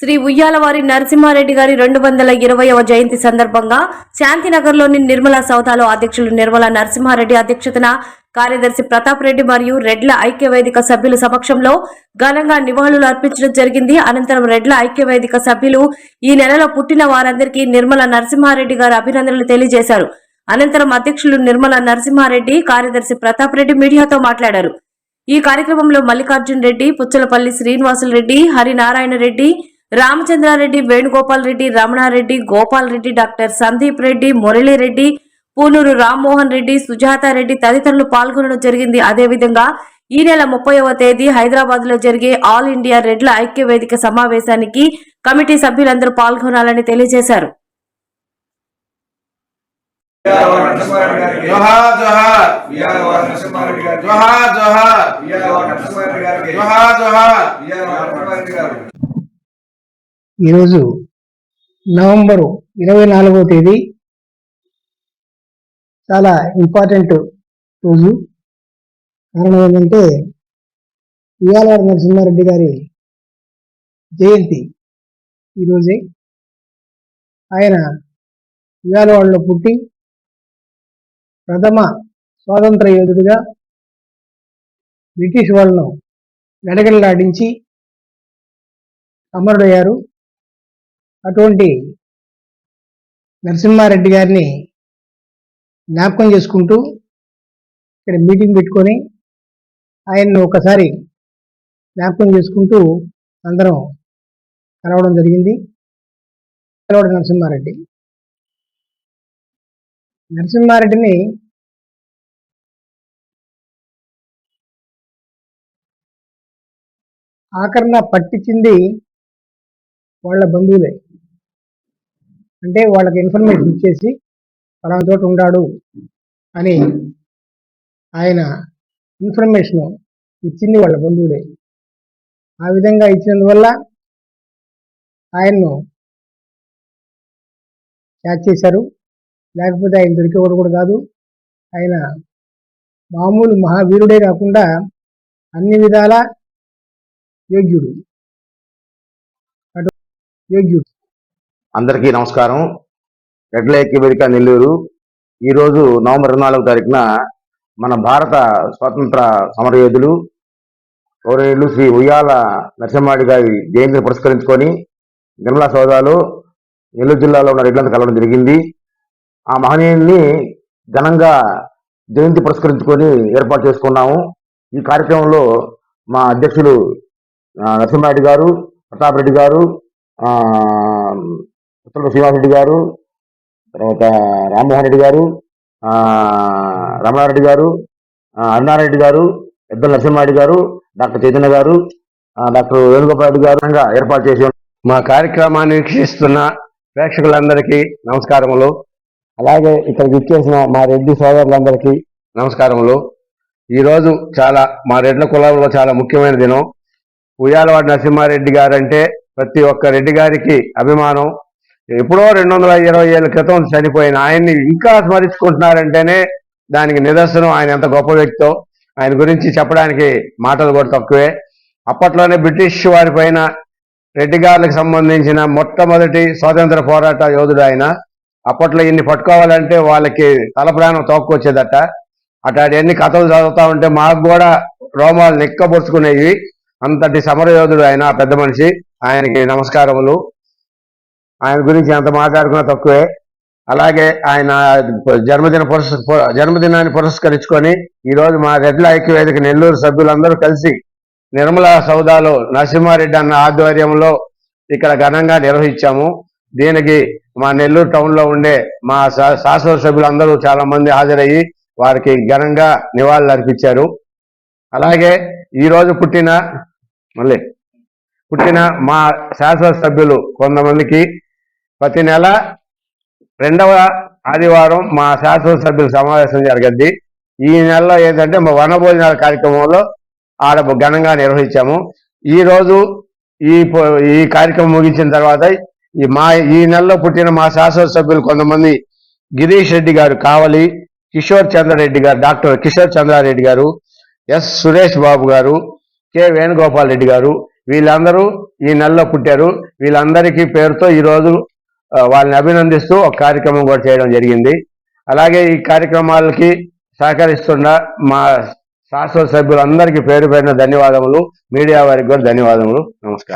శ్రీ ఉయ్యాలవారి నరసింహారెడ్డి గారి రెండు వందల ఇరవైవ జయంతి సందర్భంగా శాంతినగర్లోని నిర్మల సౌదాలో అధ్యక్షులు నిర్మల నరసింహారెడ్డి అధ్యక్షతన కార్యదర్శి ప్రతాప్ రెడ్డి మరియు రెడ్ల ఐక్య వేదిక సభ్యుల సమక్షంలో ఘనంగా నివాళులు అర్పించడం జరిగింది. అనంతరం రెడ్ల ఐక్య వేదిక సభ్యులు ఈ నెలలో పుట్టిన వారందరికీ నిర్మల నరసింహారెడ్డి గారు అభినందనలు తెలియజేశారు. అనంతరం అధ్యక్షులు నిర్మల నరసింహారెడ్డి కార్యదర్శి ప్రతాప్ రెడ్డి మీడియాతో మాట్లాడారు. ఈ కార్యక్రమంలో మల్లికార్జున్ రెడ్డి పుచ్చలపల్లి శ్రీనివాసులు రెడ్డి హరినారాయణ రెడ్డి రామచంద్రారెడ్డి వేణుగోపాల్ రెడ్డి రమణారెడ్డి గోపాల్ రెడ్డి డాక్టర్ సందీప్ రెడ్డి మురళీరెడ్డి పూనూరు రామ్మోహన్ రెడ్డి సుజాత రెడ్డి తదితరులు పాల్గొనడం జరిగింది. అదేవిధంగా ఈ నెల ముప్పైవ తేదీ హైదరాబాద్లో జరిగే ఆల్ ఇండియా రెడ్ల ఐక్య వేదిక సమావేశానికి కమిటీ సభ్యులందరూ పాల్గొనాలని తెలియజేశారు. జోహార్ జోహార్. జోహార్ జోహార్ విఆర్ఓ నరసింహారెడ్డి గారికి జోహార్ జోహార్ విఆర్ఓ నరసింహారెడ్డి గారు ఈరోజు నవంబరు ఇరవై నాలుగవ తేదీ. చాలా ఇంపార్టెంట్ రోజు. కారణం ఏంటంటే ఉయ్యాలవాడ నరసింహారెడ్డి గారి జయంతి ఈరోజే. ఆయన ఉయ్యాలవాడలో పుట్టి ప్రథమ స్వాతంత్ర యోధుడిగా బ్రిటిష్ వాళ్ళను గడగడలాడించి అమరుడయ్యారు అటువంటి నరసింహారెడ్డి గారిని జ్ఞాపకం చేసుకుంటూ ఇక్కడ మీటింగ్ పెట్టుకొని ఆయన్ను ఒకసారి జ్ఞాపకం చేసుకుంటూ అందరం కలవడం జరిగింది. కలవడం నరసింహారెడ్డి. నరసింహారెడ్డిని ఆకరణ పట్టించింది వాళ్ళ బంధువులే. అంటే వాళ్ళకి ఇన్ఫర్మేషన్ ఇచ్చేసి పలానా చోట ఉండాడు అని ఆయన ఇన్ఫర్మేషన్ ఇచ్చింది వాళ్ళ బంధువులే. ఆ విధంగా ఇచ్చినందువల్ల ఆయన్ను క్యాచ్ చేశారు. లేకపోతే ఆయన దొరికేవాడు కూడా కాదు. ఆయన మామూలు మహావీరుడే కాకుండా అన్ని విధాల యోగ్యుడు. అటు యోగ్యుడు. అందరికీ నమస్కారం. రెడ్ వేదిక నెల్లూరు. ఈరోజు నవంబర్ ఇరవై నాలుగు తారీఖున మన భారత స్వాతంత్ర సమరయోధులు గౌరవనీయులు శ్రీ ఉయ్యాల నరసింహాడి గారి జయంతిని పురస్కరించుకొని నిర్మలా సోదాలు నెల్లూరు జిల్లాలో ఉన్న రెడ్లంతా కలవడం జరిగింది. ఆ మహనీయుల్ని ఘనంగా జయంతి పురస్కరించుకొని ఏర్పాటు చేసుకున్నాము. ఈ కార్యక్రమంలో మా అధ్యక్షులు నరసింహారెడ్డి గారు ప్రతాప్ రెడ్డి గారు ఉత్తర శ్రీనివాసరెడ్డి గారు తర్వాత రామ్మోహన్ రెడ్డి గారు ఆ, రమణారెడ్డి గారు ఆ, అరుణారెడ్డి గారు ఎద్దల నరసింహారెడ్డి గారు డాక్టర్ చైతన్య గారు డాక్టర్ వేణుగోపాల్ రెడ్డి గారు ఏర్పాటు చేసి. మా కార్యక్రమాన్ని వీక్షిస్తున్న ప్రేక్షకులందరికీ నమస్కారములు. అలాగే ఇక్కడికి ఇచ్చేసిన మా రెడ్డి సోదరులందరికీ నమస్కారములు. ఈరోజు చాలా మా రెడ్ల కులంలో చాలా ముఖ్యమైన దినం. ఉయ్యాలవాడి నరసింహారెడ్డి గారు అంటే ప్రతి ఒక్క రెడ్డి గారికి అభిమానం ఎప్పుడో రెండు వందల ఇరవై ఏళ్ళ క్రితం చనిపోయిన ఆయన్ని ఇంకా స్మరించుకుంటున్నారంటేనే దానికి నిదర్శనం ఆయన ఎంత గొప్ప వ్యక్తో. ఆయన గురించి చెప్పడానికి మాటలు కూడా తక్కువే. అప్పట్లోనే బ్రిటిష్ వారి పైన రెడ్డి గారులకు సంబంధించిన మొట్టమొదటి స్వాతంత్ర పోరాట యోధుడు ఆయన. అప్పట్లో ఇన్ని పట్టుకోవాలంటే వాళ్ళకి తల ప్రాణం తోక్కొచ్చేదట అట్లాంటి కథలు చదువుతా ఉంటే మాకు కూడా రోమాలు నిక్కబొచ్చుకునేవి అంతటి సమరయోధుడు ఆయన పెద్ద మనిషి. ఆయనకి నమస్కారములు. ఆయన గురించి ఎంత మాట్లాడుకున్నా తక్కువే. అలాగే ఆయన జన్మదిన పురస్ జన్మదినాన్ని పురస్కరించుకొని ఈరోజు మా రెడ్ల ఐక్యవేదిక నెల్లూరు సభ్యులందరూ కలిసి నిర్మలా సౌదాలో నరసింహారెడ్డి అన్న ఆధ్వర్యంలో ఇక్కడ ఘనంగా నిర్వహించాము. దీనికి మా నెల్లూరు టౌన్లో ఉండే మా శా- శాసన సభ్యులందరూ చాలా మంది హాజరయ్యి వారికి ఘనంగా నివాళులు అర్పించారు. అలాగే ఈరోజు పుట్టిన మళ్ళీ పుట్టిన మా శాసన సభ్యులు కొంతమందికి ప్రతి నెల రెండవ ఆదివారం మా శాసనసభ్యుల సమావేశం జరగద్ది ఈ నెలలో ఏంటంటే మా వనభోజనాల కార్యక్రమంలో ఆడ ఘనంగా నిర్వహించాము. ఈ రోజు ఈ ఈ కార్యక్రమం ముగించిన తర్వాత ఈ మా ఈ నెలలో పుట్టిన మా శాసనసభ్యులు కొంతమంది గిరీష్ రెడ్డి గారు కావలి కిషోర్ చంద్రారెడ్డి గారు డాక్టర్ కిషోర్ చంద్రారెడ్డి గారు ఎస్ సురేష్ బాబు గారు కె వేణుగోపాల్ రెడ్డి గారు వీళ్ళందరూ ఈ నెలలో పుట్టారు. వీళ్ళందరికీ పేరుతో ఈరోజు వాళ్ళని అభినందిస్తూ ఒక కార్యక్రమం కూడా చేయడం జరిగింది. అలాగే ఈ కార్యక్రమాలకి సహకరిస్తున్న మా శాసన సభ్యులందరికీ పేరు పేరున ధన్యవాదములు. మీడియా వారికి కూడా ధన్యవాదములు. నమస్కారం.